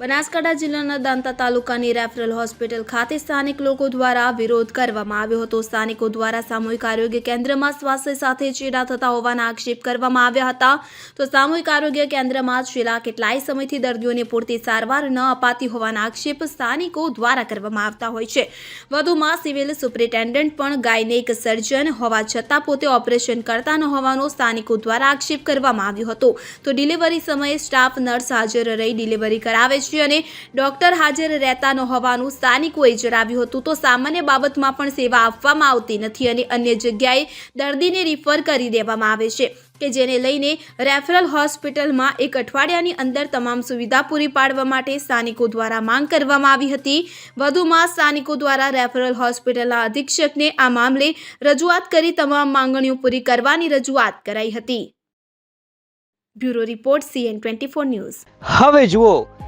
બનાસકાંઠા જિલ્લાના દાંતા તાલુકાની referral hospital ખાતે સ્થાનિક લોકો દ્વારા વિરોધ કરવામાં આવ્યો હતો. સ્થાનિકો દ્વારા સામૂહિક આરોગ્ય કેન્દ્રમાં સ્વાસ્થ્ય સાથે ચેડા થતા હોવાના આક્ષેપ કરવામાં આવ્યા હતા. તો સામૂહિક આરોગ્ય કેન્દ્રમાં છેલ્લા કેટલાય સમયથી દર્દીઓને પૂરતી સારવાર ન અપાતી હોવાના આક્ષેપ સ્થાનિકો દ્વારા કરવામાં આવતા હોય છે. વધુમાં સિવિલ સુપ્રિન્ટેન્ડન્ટ પણ ગાયનેક સર્જન હોવા છતાં પોતે ઓપરેશન કરતા ન હોવાનો સ્થાનિકો દ્વારા આક્ષેપ કરવામાં આવ્યો હતો. તો ડિલિવરી સમયે સ્ટાફ નર્સ હાજર રહી ડિલિવરી કરાવે છે અને ડોક્ટર હાજર રહેતા ન હોવાનું સ્થાનિકોએ જણાવ્યું હતું. તો સામાન્ય બાબતમાં પણ સેવા આપવામાં આવતી નથી અને અન્ય જગ્યાએ દર્દીને રિફર કરી દેવામાં આવે છે કે જેને લઈને રેફરલ હોસ્પિટલમાં એક અઠવાડિયાની અંદર તમામ સુવિધા પૂરી પાડવા માટે સ્થાનિકો દ્વારા માંગ કરવામાં આવી હતી. વધુમાં સ્થાનિકો દ્વારા રેફરલ હોસ્પિટલના અધિક્ષકને આ મામલે રજૂઆત કરી તમામ માંગણીઓ પૂરી કરવાની રજૂઆત કરાઈ હતી. Bureau report CN twenty news. હવે જુઓ